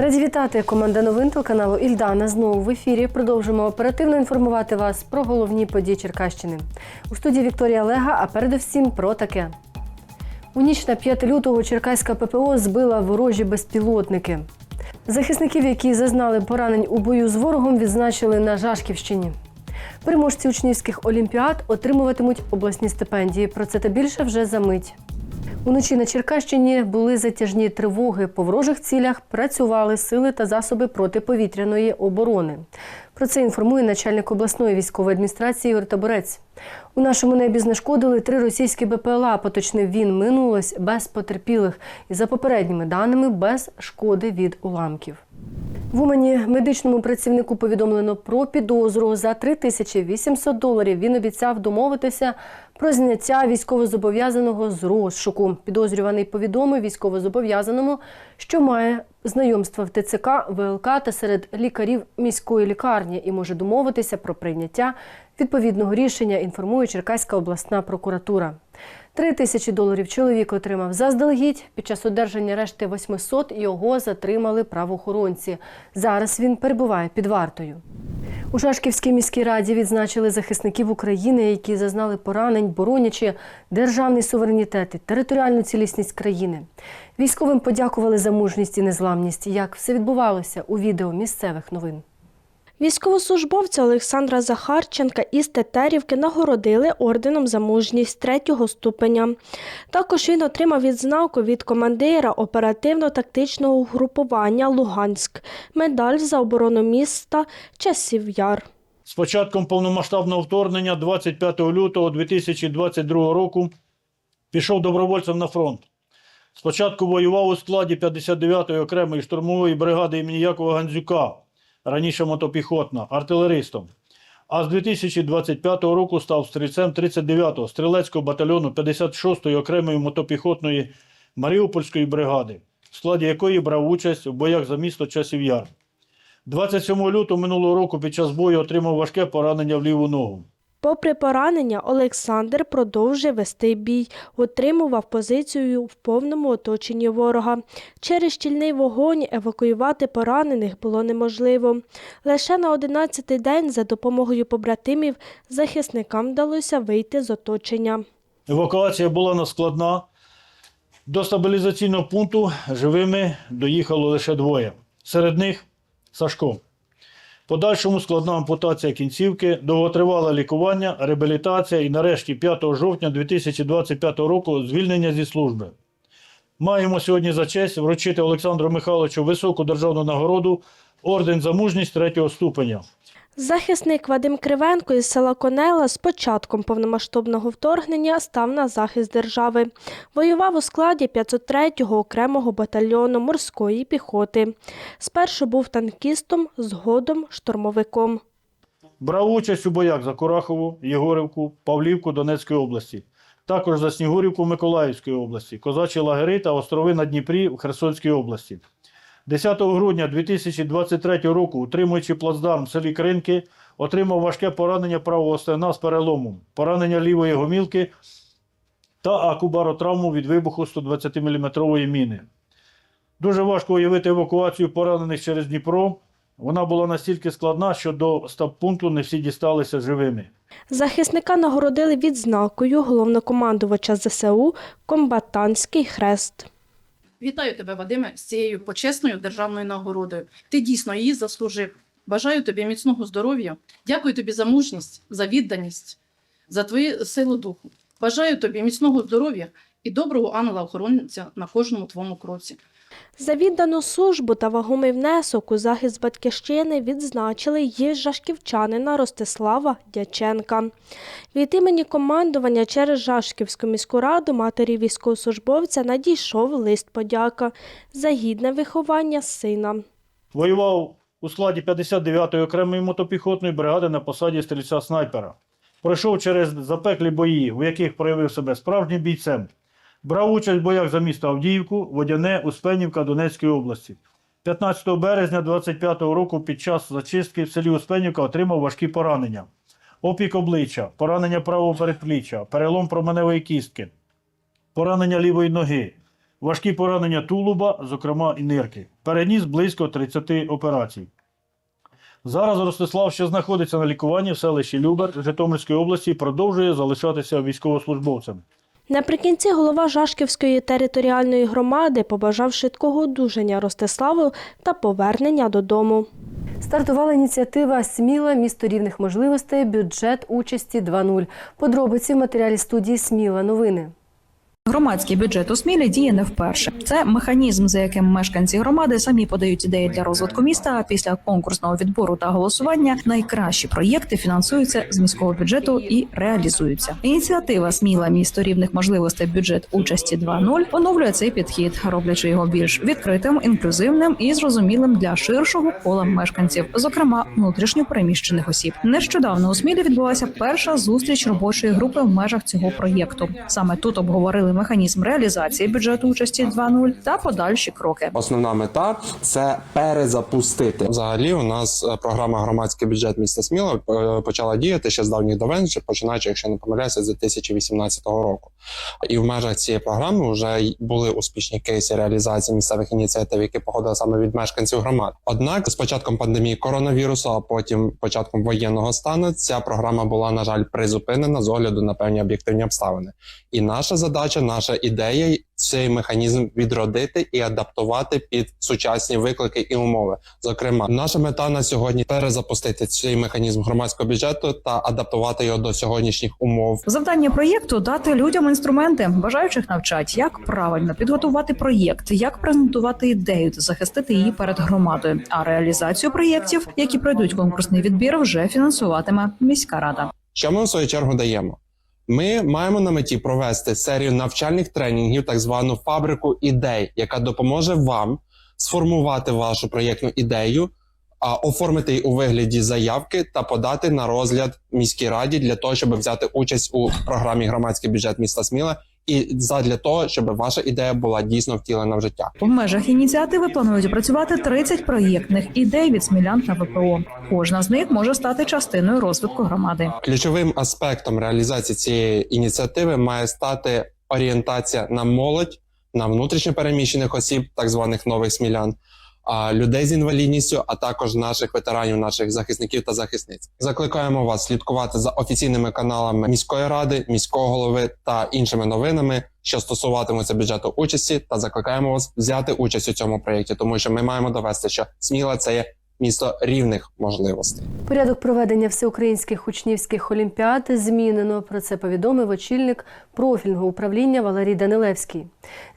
Раді вітати команда новин телеканалу Ільдана. Знову в ефірі продовжимо оперативно інформувати вас про головні події Черкащини. У студії Вікторія Лега, а передусім про таке. У ніч на 5 лютого Черкаська ППО збила ворожі безпілотники. Захисників, які зазнали поранень у бою з ворогом, відзначили на Жашківщині. Переможці учнівських олімпіад отримуватимуть обласні стипендії. Про це та більше вже за мить. Уночі на Черкащині були затяжні тривоги. По ворожих цілях працювали сили та засоби протиповітряної оборони. Про це інформує начальник обласної військової адміністрації Ігор Таборець. У нашому небі знешкодили три російські БПЛА. Поточнив він минулось без потерпілих і за попередніми даними без шкоди від уламків. В Умані медичному працівнику повідомлено про підозру за 3800 доларів. Він обіцяв домовитися про зняття військовозобов'язаного з розшуку. Підозрюваний повідомив військовозобов'язаному, що має знайомства в ТЦК, ВЛК та серед лікарів міської лікарні і може домовитися про прийняття відповідного рішення. Інформує Черкаська обласна прокуратура. Три тисячі доларів чоловік отримав заздалегідь. Під час одержання решти 800 його затримали правоохоронці. Зараз він перебуває під вартою. У Шашківській міській раді відзначили захисників України, які зазнали поранень, боронячи державний суверенітет і територіальну цілісність країни. Військовим подякували за мужність і незламність. Як все відбувалося у відео місцевих новин. Військовослужбовця Олександра Захарченка із Тетерівки нагородили орденом за мужність третього ступеня. Також він отримав відзнаку від командира оперативно-тактичного угрупування Луганськ, медаль за оборону міста Часів Яр. З початком повномасштабного вторгнення 25 лютого 2022 року пішов добровольцем на фронт. Спочатку воював у складі 59-ї окремої штурмової бригади імені Якова Гандзюка, раніше мотопіхотна, артилеристом. А з 2025 року став стрільцем 39-го стрілецького батальйону 56-ї окремої мотопіхотної Маріупольської бригади, в складі якої брав участь у боях за місто Часів Яр. 27 лютого минулого року під час бою отримав важке поранення в ліву ногу. Попри поранення, Олександр продовжив вести бій, утримував позицію в повному оточенні ворога. Через щільний вогонь евакуювати поранених було неможливо. Лише на 11-й день за допомогою побратимів захисникам вдалося вийти з оточення. Евакуація була наскладна. До стабілізаційного пункту живими доїхало лише двоє. Серед них Сашко. Подальшому складна ампутація кінцівки, довготривале лікування, реабілітація і нарешті 5 жовтня 2025 року звільнення зі служби. Маємо сьогодні за честь вручити Олександру Михайловичу високу державну нагороду орден за мужність третього ступеня. Захисник Вадим Кривенко із села Конела з початком повномасштабного вторгнення став на захист держави. Воював у складі 503-го окремого батальйону морської піхоти. Спершу був танкістом, згодом штурмовиком. Брав участь у боях за Курахову, Єгорівку, Павлівку Донецької області, також за Снігурівку Миколаївської області, Козачі лагери та острови на Дніпрі в Херсонській області. 10 грудня 2023 року, утримуючи плацдарм в селі Кринки, отримав важке поранення правого стегна з переломом, поранення лівої гомілки та акубаротравму від вибуху 120-мм міни. Дуже важко уявити евакуацію поранених через Дніпро. Вона була настільки складна, що до стаб-пункту не всі дісталися живими. Захисника нагородили відзнакою головнокомандувача ЗСУ Комбатантський хрест. Вітаю тебе, Вадиме, з цією почесною державною нагородою. Ти дійсно її заслужив. Бажаю тобі міцного здоров'я. Дякую тобі за мужність, за відданість, за твою силу духу. Бажаю тобі міцного здоров'я і доброго ангела-охоронця на кожному твоєму кроці. За віддану службу та вагомий внесок у захист батьківщини відзначили її жашківчанина Ростислава Дяченка. Від імені командування через Жашківську міську раду матері військовослужбовця надійшов лист подяка за гідне виховання сина. Воював у складі 59-ї окремої мотопіхотної бригади на посаді стрільця снайпера. Пройшов через запеклі бої, у яких проявив себе справжнім бійцем. Брав участь в боях за місто Авдіївку, Водяне, Успенівка Донецької області. 15 березня 25 року під час зачистки в селі Успенівка отримав важкі поранення. Опік обличчя, поранення правого передпліччя, перелом променевої кістки, поранення лівої ноги, важкі поранення тулуба, зокрема і нирки. Переніс близько 30 операцій. Зараз Ростислав, що знаходиться на лікуванні в селищі Любер Житомирської області, продовжує залишатися військовослужбовцем. Наприкінці голова Жашківської територіальної громади побажав швидкого одужання Ростиславу та повернення додому. Стартувала ініціатива Сміла місто рівних можливостей, бюджет участі 2.0. Подробиці в матеріалі студії Сміла новини. Громадський бюджет у Смілі діє не вперше. Це механізм, за яким мешканці громади самі подають ідеї для розвитку міста. А після конкурсного відбору та голосування найкращі проєкти фінансуються з міського бюджету і реалізуються. Ініціатива Сміла місто рівних можливостей бюджет участі 2.0 оновлює цей підхід, роблячи його більш відкритим, інклюзивним і зрозумілим для ширшого кола мешканців, зокрема внутрішньо переміщених осіб. Нещодавно у Смілі відбулася перша зустріч робочої групи в межах цього проєкту. Саме тут обговорили механізм реалізації бюджету участі 2.0 та подальші кроки. Основна мета це перезапустити. Взагалі, у нас е, програма громадський бюджет міста Сміла е, почала діяти ще з давніх давен, ще починаючи, якщо не помиляюся, з 2018 року. І в межах цієї програми вже були успішні кейси реалізації місцевих ініціатив, які походили саме від мешканців громад. Однак, з початком пандемії коронавірусу, а потім початком воєнного стану, ця програма була на жаль призупинена з огляду на певні об'єктивні обставини. І наша задача, наша ідея цей механізм відродити і адаптувати під сучасні виклики і умови. Зокрема, наша мета на сьогодні перезапустити цей механізм громадського бюджету та адаптувати його до сьогоднішніх умов. Завдання проєкту дати людям інструменти, бажаючих навчать, як правильно підготувати проєкт, як презентувати ідею та захистити її перед громадою. А реалізацію проєктів, які пройдуть конкурсний відбір, вже фінансуватиме міська рада. Що ми в свою чергу даємо? Ми маємо на меті провести серію навчальних тренінгів, так звану фабрику ідей, яка допоможе вам сформувати вашу проєктну ідею, оформити її у вигляді заявки та подати на розгляд міській раді для того, щоб взяти участь у програмі громадський бюджет міста Сміла. І задля того, щоб ваша ідея була дійсно втілена в життя. В межах ініціативи планують опрацювати 30 проєктних ідей від смілян та ВПО. Кожна з них може стати частиною розвитку громади. Ключовим аспектом реалізації цієї ініціативи має стати орієнтація на молодь, на внутрішньо переміщених осіб, так званих нових смілян, людей з інвалідністю, а також наших ветеранів, наших захисників та захисниць. Закликаємо вас слідкувати за офіційними каналами міської ради, міського голови та іншими новинами, що стосуватимуться бюджету участі, та закликаємо вас взяти участь у цьому проєкті, тому що ми маємо довести, що Сміла це є місто рівних можливостей. Порядок проведення всеукраїнських учнівських олімпіад змінено. Про це повідомив очільник профільного управління Валерій Данилевський.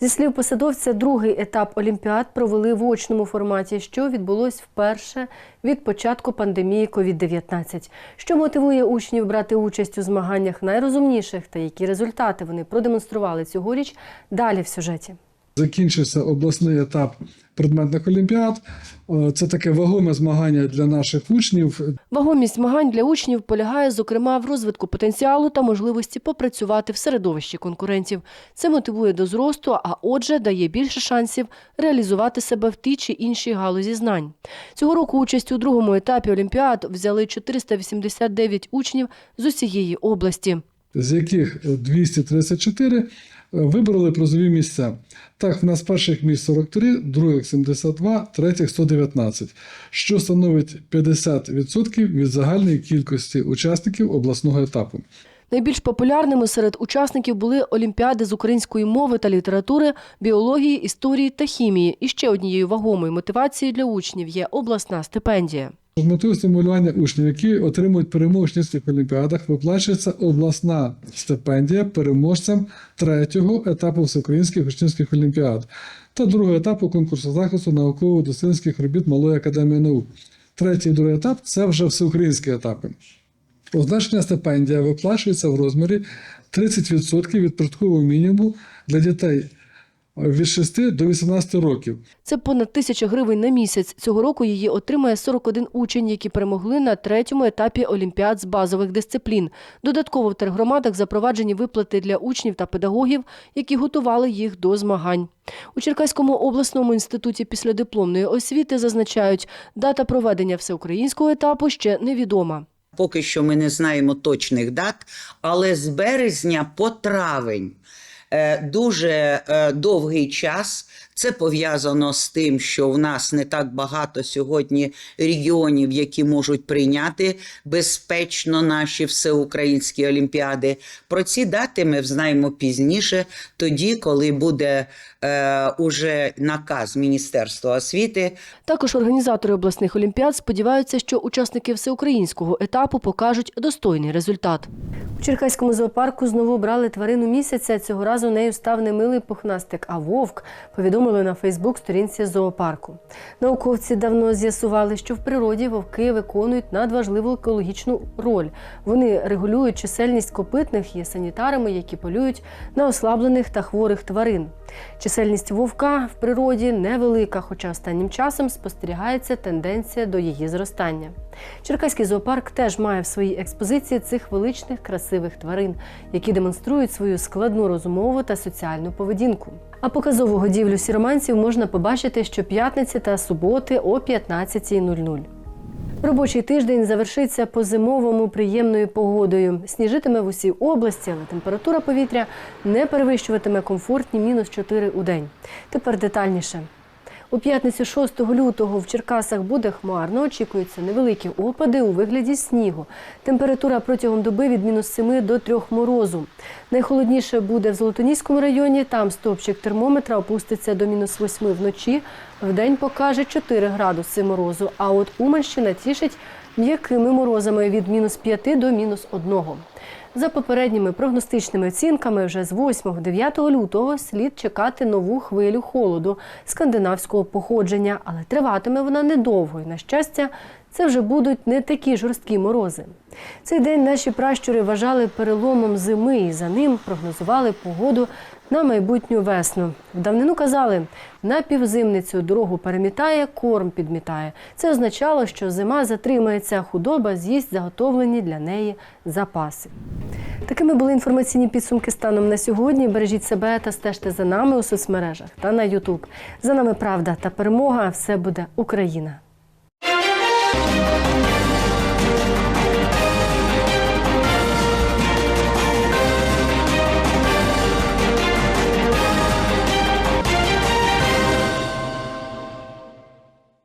Зі слів посадовця, другий етап олімпіад провели в очному форматі, що відбулось вперше від початку пандемії COVID-19. Що мотивує учнів брати участь у змаганнях найрозумніших та які результати вони продемонстрували цьогоріч, далі в сюжеті. Закінчився обласний етап предметних олімпіад. Е, Це таке вагоме змагання для наших учнів. Вагомість змагань для учнів полягає, зокрема, в розвитку потенціалу та можливості попрацювати в середовищі конкурентів. Це мотивує до зросту, а отже, дає більше шансів реалізувати себе в тій чи іншій галузі знань. Цього року участь у другому етапі Олімпіад взяли 489 учнів з усієї області. З яких 234 вибороли призові місця. Так, в нас перших місць 43, других 72, третіх 119, що становить 50% від загальної кількості учасників обласного етапу. Найбільш популярними серед учасників були олімпіади з української мови та літератури, біології, історії та хімії. І ще однією вагомою мотивацією для учнів є обласна стипендія. З метою стимулювання учнів, які отримують перемогу в учнівських олімпіадах, виплачується обласна стипендія переможцям третього етапу всеукраїнських учнівських олімпіад та другого етапу конкурсу захисту науково-дослідницьких робіт Малої академії наук. Третій і другий етап це вже всеукраїнські етапи. Означення стипендія виплачується в розмірі 30% від прожиткового мінімуму для дітей від 6 до 18 років. Це понад тисяча гривень на місяць. Цього року її отримає 41 учень, які перемогли на третьому етапі олімпіад з базових дисциплін. Додатково в тергромадах запроваджені виплати для учнів та педагогів, які готували їх до змагань. У Черкаському обласному інституті післядипломної освіти зазначають, дата проведення всеукраїнського етапу ще невідома. Поки що ми не знаємо точних дат, але з березня по травень дуже е, довгий час. Це пов'язано з тим, що в нас не так багато сьогодні регіонів, які можуть прийняти безпечно наші всеукраїнські олімпіади. Про ці дати ми знаємо пізніше, тоді, коли буде е, уже наказ Міністерства освіти Також організатори обласних олімпіад сподіваються, що учасники всеукраїнського етапу покажуть достойний результат. У Черкаському зоопарку знову брали тварину місяця. Цього разу нею став не милий пухнастик, а вовк. Повідомили на Фейсбук-сторінці зоопарку. Науковці давно з'ясували, що в природі вовки виконують надважливу екологічну роль. Вони регулюють чисельність копитних, є санітарами, які полюють на ослаблених та хворих тварин. Чисельність вовка в природі невелика, хоча останнім часом спостерігається тенденція до її зростання. Черкаський зоопарк теж має в своїй експозиції цих величних красивих тварин, які демонструють свою складну розумову та соціальну поведінку. А показову годівлю сіроманців можна побачити щоп'ятниці та суботи о 15.00. Робочий тиждень завершиться по зимовому приємною погодою. Сніжитиме в усій області, але температура повітря не перевищуватиме комфортні мінус 4 у день. Тепер детальніше. У п'ятницю 6 лютого в Черкасах буде хмарно. Очікуються невеликі опади у вигляді снігу. Температура протягом доби від мінус 7 до 3 морозу. Найхолодніше буде в Золотоніському районі. Там стопчик термометра опуститься до мінус 8 вночі. Вдень покаже 4 градуси морозу. А от Уманщина тішить м'якими морозами від мінус 5 до мінус 1. За попередніми прогностичними оцінками, вже з 8-9 лютого слід чекати нову хвилю холоду скандинавського походження, але триватиме вона недовго. І, на щастя, це вже будуть не такі жорсткі морози. Цей день наші пращури вважали переломом зими і за ним прогнозували погоду на майбутню весну. В давнину казали, на півзимницю дорогу перемітає, корм підмітає. Це означало, що зима затримається, худоба з'їсть заготовлені для неї запаси. Такими були інформаційні підсумки станом на сьогодні. Бережіть себе та стежте за нами у соцмережах та на Ютуб. За нами правда та перемога. Все буде Україна. Thank you.